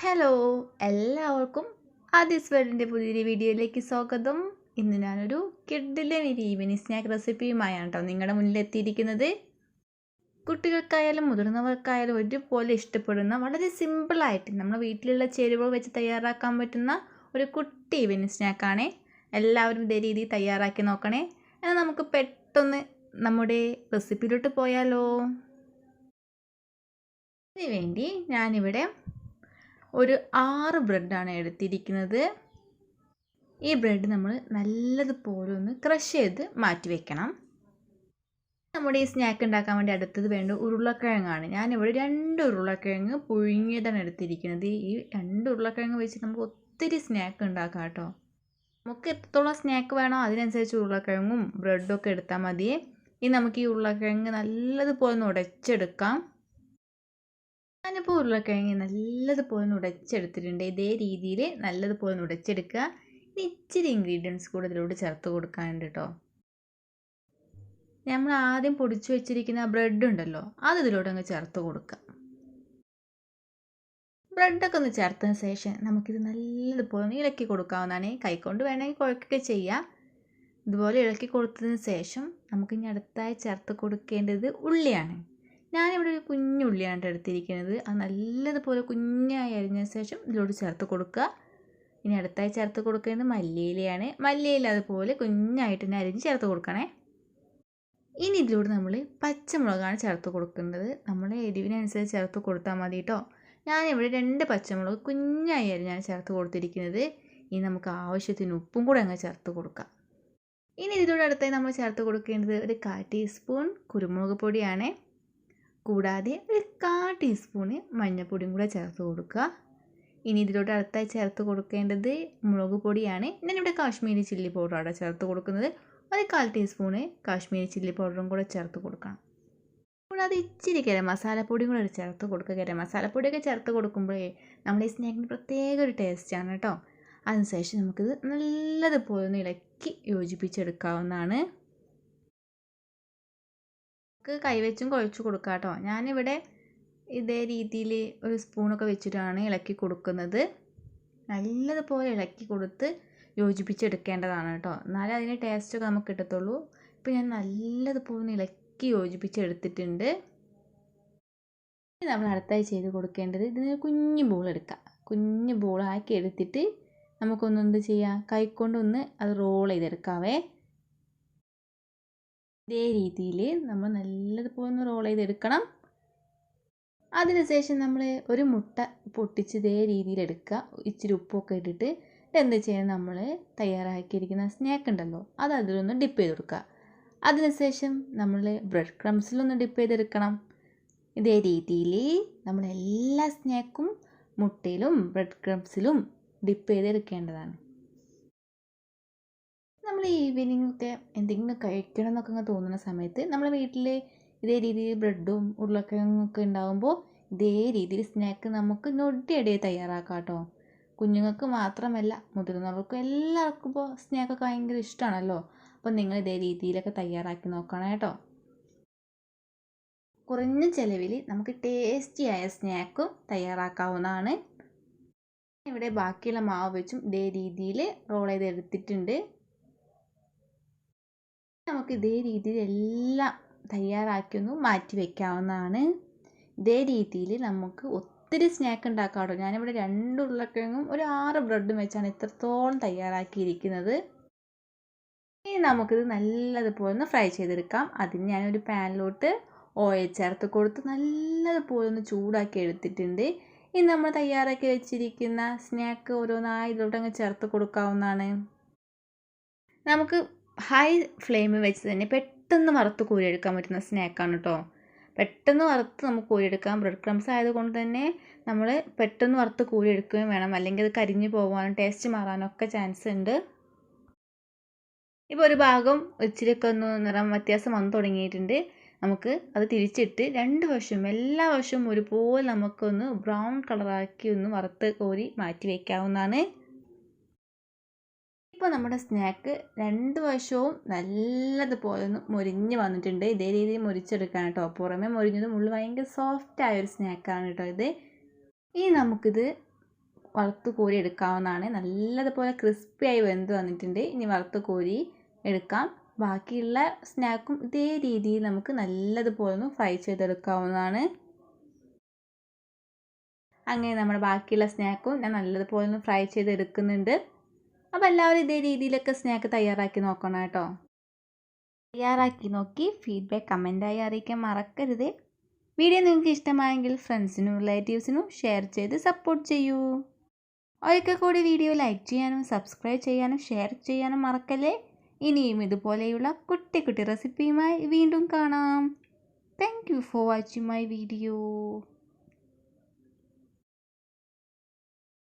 Hello എല്ലാവർക്കും ആദിസ് വേൾഡിന്റെ പുതിയൊരു വീഡിയോയിലേക്ക് സ്വാഗതം. ഇന്ന് ഞാനൊരു കിഡിലെ ഒരു ഈവനിങ് സ്നാക്ക് റെസിപ്പിയുമായാണ് കേട്ടോ നിങ്ങളുടെ മുന്നിൽ എത്തിയിരിക്കുന്നത് കുട്ടികൾക്കായാലും മുതിർന്നവർക്കായാലും ഒരുപോലെ ഇഷ്ടപ്പെടുന്ന വളരെ സിമ്പിളായിട്ട് നമ്മുടെ വീട്ടിലുള്ള ചേരുവ വെച്ച് തയ്യാറാക്കാൻ പറ്റുന്ന ഒരു കുട്ടി ഈവനിങ് സ്നാക്കാണേ. എല്ലാവരും ഇതേ രീതിയിൽ തയ്യാറാക്കി നോക്കണേ. എന്നാൽ നമുക്ക് പെട്ടെന്ന് നമ്മുടെ റെസിപ്പിയിലോട്ട് പോയാലോ. അതിനുവേണ്ടി ഞാനിവിടെ ഒരു ആറ് ബ്രെഡാണ് എടുത്തിരിക്കുന്നത്. ഈ ബ്രെഡ് നമ്മൾ നല്ലതുപോലെ ഒന്ന് ക്രഷ് ചെയ്ത് മാറ്റി വെക്കണം. നമ്മുടെ ഈ സ്നാക്ക് ഉണ്ടാക്കാൻ വേണ്ടി അടുത്തത് വേണ്ട ഉരുളക്കിഴങ്ങാണ്. ഞാനിവിടെ രണ്ട് ഉരുളക്കിഴങ്ങ് പുഴുങ്ങിയതാണ് എടുത്തിരിക്കുന്നത്. ഈ രണ്ട് ഉരുളക്കിഴങ്ങ് വെച്ച് നമുക്ക് ഒത്തിരി സ്നാക്ക് ഉണ്ടാക്കാം കേട്ടോ. നമുക്ക് എത്രത്തോളം സ്നാക്ക് വേണോ അതിനനുസരിച്ച് ഉരുളക്കിഴങ്ങും ബ്രെഡും ഒക്കെ എടുത്താൽ മതി ഇനി നമുക്ക് ഈ ഉരുളക്കിഴങ്ങ് നല്ലതുപോലെ ഒന്ന് ഉടച്ചെടുക്കാം. ഞാനിപ്പോൾ ഉരുളക്കിഴങ്ങ് നല്ലതുപോലെ ഒന്ന് ഉടച്ചെടുത്തിട്ടുണ്ട്. ഇതേ രീതിയിൽ നല്ലതുപോലെ ഒന്ന് ഉടച്ചെടുക്കുക. ഇനി ഇച്ചിരി ഇൻഗ്രീഡിയൻസ് കൂടെ ഇതിലൂടെ ചേർത്ത് കൊടുക്കാനുണ്ട് കേട്ടോ. നമ്മൾ ആദ്യം പൊടിച്ചു വെച്ചിരിക്കുന്ന ബ്രെഡ് ഉണ്ടല്ലോ അത് ഇതിലൂടെ അങ്ങ് ചേർത്ത് കൊടുക്കുക. ബ്രെഡൊക്കെ ഒന്ന് ചേർത്തതിന് ശേഷം നമുക്കിത് നല്ലതുപോലെ ഒന്ന് ഇളക്കി കൊടുക്കാവുന്നതാണ്. കൈകൊണ്ട് വേണമെങ്കിൽ കുഴക്കൊക്കെ ചെയ്യാം. ഇതുപോലെ ഇളക്കി കൊടുത്തതിന് ശേഷം നമുക്കിനി അടുത്തായി ചേർത്ത് കൊടുക്കേണ്ടത് ഉള്ളിയാണ്. ഒരു കുഞ്ഞു ഉള്ളിയാണ് എടുത്തിരിക്കുന്നത്. അത് നല്ലതുപോലെ കുഞ്ഞായി അരിഞ്ഞ ശേഷം ഇതിലോട്ട് ചേർത്ത് കൊടുക്കുക. ഇനി അടുത്തായി ചേർത്ത് കൊടുക്കേണ്ടത് മല്ലിയിലയാണ്. മല്ലിയില അതുപോലെ കുഞ്ഞായിട്ട് തന്നെ അരിഞ്ഞ് ചേർത്ത് കൊടുക്കണേ. ഇനി ഇതിലൂടെ നമ്മൾ പച്ചമുളകാണ് ചേർത്ത് കൊടുക്കേണ്ടത് നമ്മുടെ എരിവിനനുസരിച്ച് ചേർത്ത് കൊടുത്താൽ മതി കേട്ടോ ഞാനിവിടെ രണ്ട് പച്ചമുളക് കുഞ്ഞായി അരിഞ്ഞാണ് ചേർത്ത് കൊടുത്തിരിക്കുന്നത്. ഇനി നമുക്ക് ആവശ്യത്തിന് ഉപ്പും കൂടെ അങ്ങ് ചേർത്ത് കൊടുക്കാം. ഇനി ഇതിലൂടെ അടുത്തായി നമ്മൾ ചേർത്ത് കൊടുക്കേണ്ടത് ഒരു കാ ടീസ്പൂൺ കുരുമുളക് പൊടിയാണ്. കൂടാതെ ഒരു കാ ടീസ്പൂണ് മഞ്ഞൾപ്പൊടിയും കൂടെ ചേർത്ത് കൊടുക്കുക. ഇനി ഇതിലോട്ട് അടുത്തായി ചേർത്ത് കൊടുക്കേണ്ടത് മുളക് പൊടിയാണ്. ഞാനിവിടെ കാശ്മീരി ചില്ലി പൗഡറാണ് ചേർത്ത് കൊടുക്കുന്നത്. ഒരു കാൽ ടീസ്പൂണ് കാശ്മീരി ചില്ലി പൗഡറും കൂടെ ചേർത്ത് കൊടുക്കണം. കൂടാതെ ഇച്ചിരി ഗരം മസാലപ്പൊടിയും കൂടെ ചേർത്ത് കൊടുക്കുക. ഗരം മസാലപ്പൊടിയൊക്കെ ചേർത്ത് കൊടുക്കുമ്പോഴേ നമ്മുടെ ഈ സ്നാക്കിന് പ്രത്യേക ഒരു ടേസ്റ്റാണ് കേട്ടോ. അതിനുശേഷം നമുക്കിത് നല്ലതുപോലെ ഒന്ന് ഇളക്കി യോജിപ്പിച്ചെടുക്കാവുന്നതാണ്. നമുക്ക് കൈവച്ചും കുഴച്ച് കൊടുക്കാം കേട്ടോ ഞാനിവിടെ ഇതേ രീതിയിൽ ഒരു സ്പൂണൊക്കെ വെച്ചിട്ടാണ് ഇളക്കി കൊടുക്കുന്നത്. നല്ലതുപോലെ ഇളക്കി കൊടുത്ത് യോജിപ്പിച്ചെടുക്കേണ്ടതാണ് കേട്ടോ. എന്നാലേ അതിന്റെ ടേസ്റ്റൊക്കെ നമുക്ക് കിട്ടത്തുള്ളൂ. ഇപ്പോൾ ഞാൻ നല്ലതുപോലെ ഇളക്കി യോജിപ്പിച്ചെടുത്തിട്ടുണ്ട്. നമ്മൾ അടുത്തായി ചെയ്ത് കൊടുക്കേണ്ടത് ഇതിന് കുഞ്ഞു ബോൾ എടുക്കുക കുഞ്ഞു ബോളാക്കി എടുത്തിട്ട് നമുക്കൊന്ന് എന്ത് ചെയ്യാം? കൈക്കൊണ്ടൊന്ന് അത് റോൾ ചെയ്തെടുക്കാവേ. ഇതേ രീതിയിൽ നമ്മൾ നല്ലതുപോലെ ഒന്ന് റോൾ ചെയ്തെടുക്കണം. അതിനുശേഷം നമ്മൾ ഒരു മുട്ട പൊട്ടിച്ച് ഇതേ രീതിയിൽ എടുക്കുക. ഇച്ചിരി ഉപ്പൊക്കെ ഇട്ടിട്ട് എന്ത് ചെയ്യണം? നമ്മൾ തയ്യാറാക്കിയിരിക്കുന്ന സ്നാക്ക് ഉണ്ടല്ലോ അത് അതിലൊന്ന് ഡിപ്പ് ചെയ്ത് കൊടുക്കുക. അതിനുശേഷം നമ്മൾ ബ്രെഡ് ക്രംസിലൊന്ന് ഡിപ്പ് ചെയ്തെടുക്കണം. ഇതേ രീതിയിൽ നമ്മൾ എല്ലാ സ്നാക്കും മുട്ടയിലും ബ്രെഡ് ക്രംസിലും ഡിപ്പ് ചെയ്തെടുക്കേണ്ടതാണ്. നമ്മൾ ഈവനിങ് ഒക്കെ എന്തെങ്കിലും കഴിക്കണം എന്നൊക്കെ ഇങ്ങനെ തോന്നുന്ന സമയത്ത് നമ്മൾ വീട്ടിൽ ഇതേ രീതിയിൽ ബ്രെഡും ഉരുളക്കിഴങ്ങും ഒക്കെ ഉണ്ടാകുമ്പോൾ ഇതേ രീതിയിൽ സ്നാക്ക് നമുക്ക് നൊടിയടിയെ തയ്യാറാക്കാം കേട്ടോ. കുഞ്ഞുങ്ങൾക്ക് മാത്രമല്ല മുതിർന്നവർക്കും എല്ലാവർക്കും ഇപ്പോൾ സ്നാക്കൊക്കെ ഭയങ്കര ഇഷ്ടമാണല്ലോ അപ്പോൾ നിങ്ങൾ ഇതേ രീതിയിലൊക്കെ തയ്യാറാക്കി നോക്കണം കേട്ടോ. കുറഞ്ഞ ചിലവിൽ നമുക്ക് ടേസ്റ്റി ആയ സ്നാക്കും തയ്യാറാക്കാവുന്നതാണ്. ഇവിടെ ബാക്കിയുള്ള മാവ് വെച്ചും ഇതേ രീതിയിൽ റോൾ ചെയ്ത് എടുത്തിട്ടുണ്ട് നമുക്ക് ഇതേ രീതിയിൽ എല്ലാം തയ്യാറാക്കി ഒന്ന് മാറ്റി വെക്കാവുന്നതാണ്. ഇതേ രീതിയിൽ നമുക്ക് ഒത്തിരി സ്നാക്ക് ഉണ്ടാക്കാം കേട്ടോ ഞാനിവിടെ രണ്ട് ഉരുളക്കിഴങ്ങും ഒരു ആറ് ബ്രെഡും വെച്ചാണ് ഇത്രത്തോളം തയ്യാറാക്കിയിരിക്കുന്നത്. ഇനി നമുക്കിത് നല്ലതുപോലെ ഒന്ന് ഫ്രൈ ചെയ്തെടുക്കാം. അതിന് ഞാനൊരു പാനിലോട്ട് ഓയിൽ ചേർത്ത് കൊടുത്ത് നല്ലതുപോലെ ഒന്ന് ചൂടാക്കി എടുത്തിട്ടുണ്ട്. ഇനി നമ്മൾ തയ്യാറാക്കി വെച്ചിരിക്കുന്ന സ്നാക്ക് ഓരോന്നായി ഇതിലോട്ട് അങ്ങ് ചേർത്ത് കൊടുക്കാവുന്നതാണ്. നമുക്ക് ഹൈ ഫ്ലെയിമിൽ വെച്ച് തന്നെ പെട്ടെന്ന് വറുത്ത് കോരിയെടുക്കാൻ പറ്റുന്ന സ്നാക്കാണ് കേട്ടോ പെട്ടെന്ന് വറുത്ത് നമുക്ക് കോരിയെടുക്കാം. ബ്രെഡ് ക്രംസ് ആയതുകൊണ്ട് തന്നെ നമ്മൾ പെട്ടെന്ന് വറുത്ത് കോരിയെടുക്കുകയും വേണം. അല്ലെങ്കിൽ അത് കരിഞ്ഞു പോകാനും ടേസ്റ്റ് മാറാനൊക്കെ ചാൻസ് ഉണ്ട്. ഇപ്പോൾ ഒരു ഭാഗം ഇച്ചിരിയൊക്കെ ഒന്ന് നിറം വ്യത്യാസം വന്നു തുടങ്ങിയിട്ടുണ്ട്. നമുക്ക് അത് തിരിച്ചിട്ട് രണ്ട് വശവും എല്ലാ വശവും ഒരുപോലെ നമുക്കൊന്ന് ബ്രൗൺ കളറാക്കി ഒന്ന് വറുത്ത് കോരി മാറ്റി വയ്ക്കാവുന്നതാണ് ഇപ്പോൾ നമ്മുടെ സ്നാക്ക് രണ്ട് വശവും നല്ലതുപോലെ ഒന്ന് മുരിഞ്ഞ് വന്നിട്ടുണ്ട്. ഇതേ രീതിയിൽ മുരിച്ചെടുക്കാൻ കേട്ടോ. പുറമെ മുരിഞ്ഞതും ഉള്ളിൽ ഭയങ്കര സോഫ്റ്റ് ഒരു സ്നാക്കാണ് കേട്ടോ ഇത്. ഇനി നമുക്കിത് വറുത്ത് കോരി എടുക്കാവുന്നതാണ്. നല്ലതുപോലെ ക്രിസ്പിയായി വെന്ത് വന്നിട്ടുണ്ട്. ഇനി വറുത്ത് കോരി എടുക്കാം. ബാക്കിയുള്ള സ്നാക്കും ഇതേ രീതിയിൽ നമുക്ക് നല്ലതുപോലെ ഒന്ന് ഫ്രൈ ചെയ്തെടുക്കാവുന്നതാണ്. അങ്ങനെ നമ്മുടെ ബാക്കിയുള്ള സ്നാക്കും ഞാൻ നല്ലതുപോലെ ഒന്ന് ഫ്രൈ ചെയ്തെടുക്കുന്നുണ്ട്. അപ്പോൾ എല്ലാവരും ഇതേ രീതിയിലൊക്കെ സ്നാക്ക് തയ്യാറാക്കി നോക്കണം കേട്ടോ. തയ്യാറാക്കി നോക്കി ഫീഡ്ബാക്ക് കമന്റായി അറിയിക്കാൻ മറക്കരുത്. വീഡിയോ നിങ്ങൾക്ക് ഇഷ്ടമായെങ്കിൽ ഫ്രണ്ട്സിനും റിലേറ്റീവ്സിനും ഷെയർ ചെയ്ത് സപ്പോർട്ട് ചെയ്യൂ. ഒരിക്കൽ കൂടി വീഡിയോ ലൈക്ക് ചെയ്യാനും സബ്സ്ക്രൈബ് ചെയ്യാനും ഷെയർ ചെയ്യാനും മറക്കല്ലേ? ഇനിയും ഇതുപോലെയുള്ള കുട്ടി കുട്ടി റെസിപ്പിയുമായി വീണ്ടും കാണാം. Thank you for watching my video